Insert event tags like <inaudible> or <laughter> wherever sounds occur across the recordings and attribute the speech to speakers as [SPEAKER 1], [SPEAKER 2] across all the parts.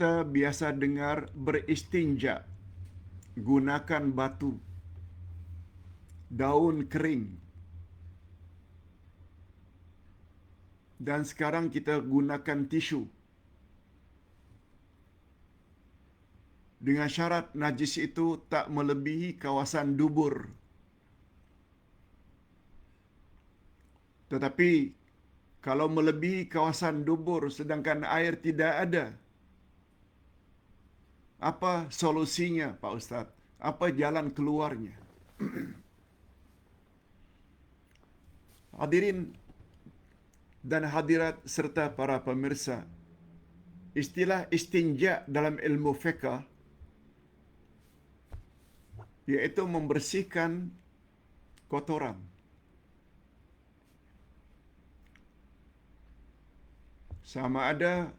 [SPEAKER 1] kita biasa dengar beristinja gunakan batu daun kering. Dan sekarang kita gunakan tisu. Dengan syarat najis itu tak melebihi kawasan dubur. Tetapi kalau melebihi kawasan dubur sedangkan air tidak ada apa solusinya Pak Ustaz? Apa jalan keluarnya? <clears throat> Hadirin dan hadirat serta para pemirsa, istilah istinja dalam ilmu fiqh yaitu membersihkan kotoran. Sama ada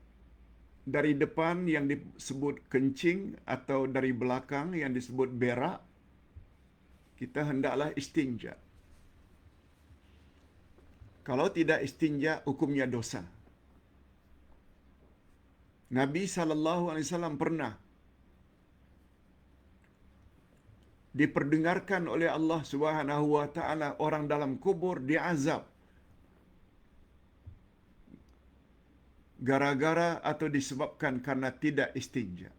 [SPEAKER 1] dari depan yang disebut kencing atau dari belakang yang disebut berak, kita hendaklah istinja. Kalau tidak istinja, hukumnya dosa. Nabi sallallahu alaihi wasallam pernah diperdengarkan oleh Allah Subhanahu wa taala orang dalam kubur diazab gara-gara atau disebabkan karena tidak istinja.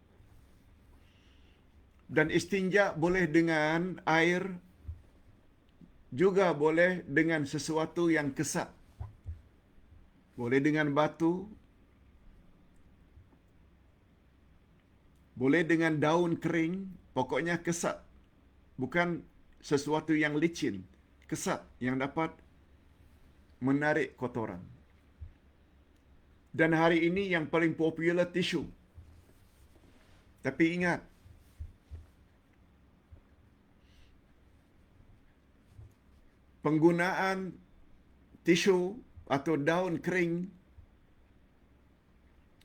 [SPEAKER 1] Dan istinja boleh dengan air, juga boleh dengan sesuatu yang kesat. Boleh dengan batu, boleh dengan daun kering, pokoknya kesat. Bukan sesuatu yang licin, kesat yang dapat menarik kotoran. Dan hari ini yang paling popular tisu. Tapi ingat, penggunaan tisu atau daun kering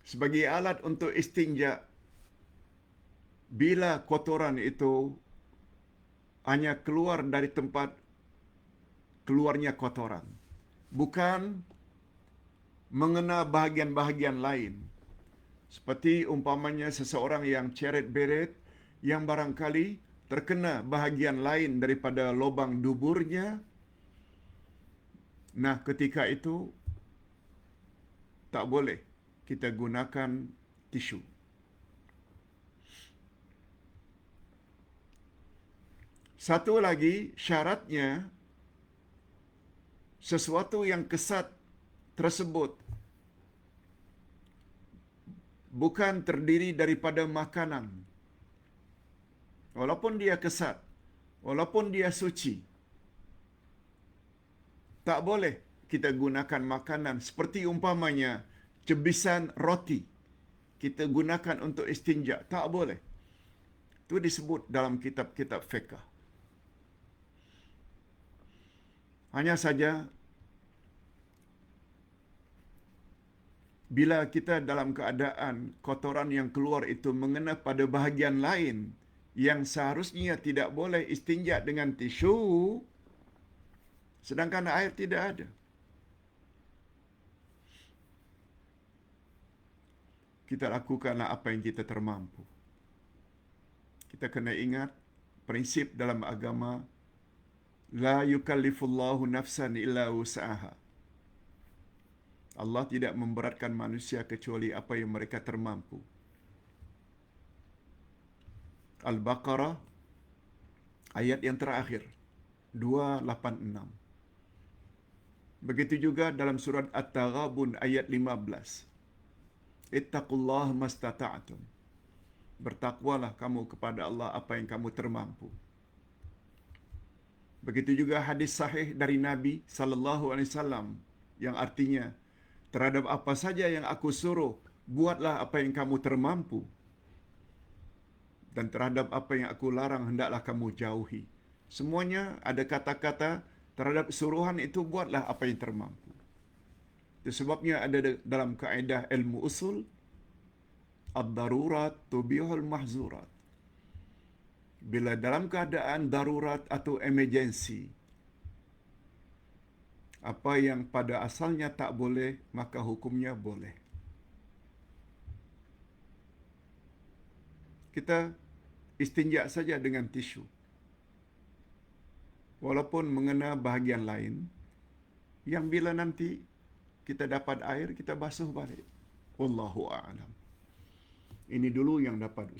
[SPEAKER 1] sebagai alat untuk istinja bila kotoran itu hanya keluar dari tempat keluarnya kotoran. Bukan mengena bahagian-bahagian lain. Seperti umpamanya seseorang yang ceret beret yang barangkali terkena bahagian lain daripada lubang duburnya. Nah, ketika itu tak boleh kita gunakan tisu. Satu lagi syaratnya sesuatu yang kesat tersebut bukan terdiri daripada makanan. Walaupun dia kesat, walaupun dia suci, tak boleh kita gunakan makanan seperti umpamanya cebisan roti kita gunakan untuk istinja. Tak boleh. Itu disebut dalam kitab-kitab fiqh. Hanya saja bila kita dalam keadaan kotoran yang keluar itu mengena pada bahagian lain yang seharusnya tidak boleh istinja dengan tisu sedangkan air tidak ada. Kita lakukanlah apa yang kita termampu. Kita kena ingat prinsip dalam agama la yukallifullahu nafsan illa usaha Allah tidak memberatkan manusia kecuali apa yang mereka termampu. Al-Baqarah ayat yang terakhir 286. Begitu juga dalam surat At-Taghabun ayat 15. Ittaqullah mastata'tum. Bertakwalah kamu kepada Allah apa yang kamu termampu. Begitu juga hadis sahih dari Nabi sallallahu alaihi wasallam yang artinya terhadap apa saja yang aku suruh, buatlah apa yang kamu termampu. Dan terhadap apa yang aku larang, hendaklah kamu jauhi. Semuanya ada kata-kata terhadap suruhan itu, buatlah apa yang termampu. Itu sebabnya ada dalam kaedah ilmu usul, Ad-darurat tubihul mahzurat. Bila dalam keadaan darurat atau emergency, apa yang pada asalnya tak boleh, maka hukumnya boleh. kita istinja saja dengan tisu. Walaupun mengena bahagian lain, yang bila nanti kita dapat air, kita basuh balik. Wallahu a'lam. Ini dulu yang dapat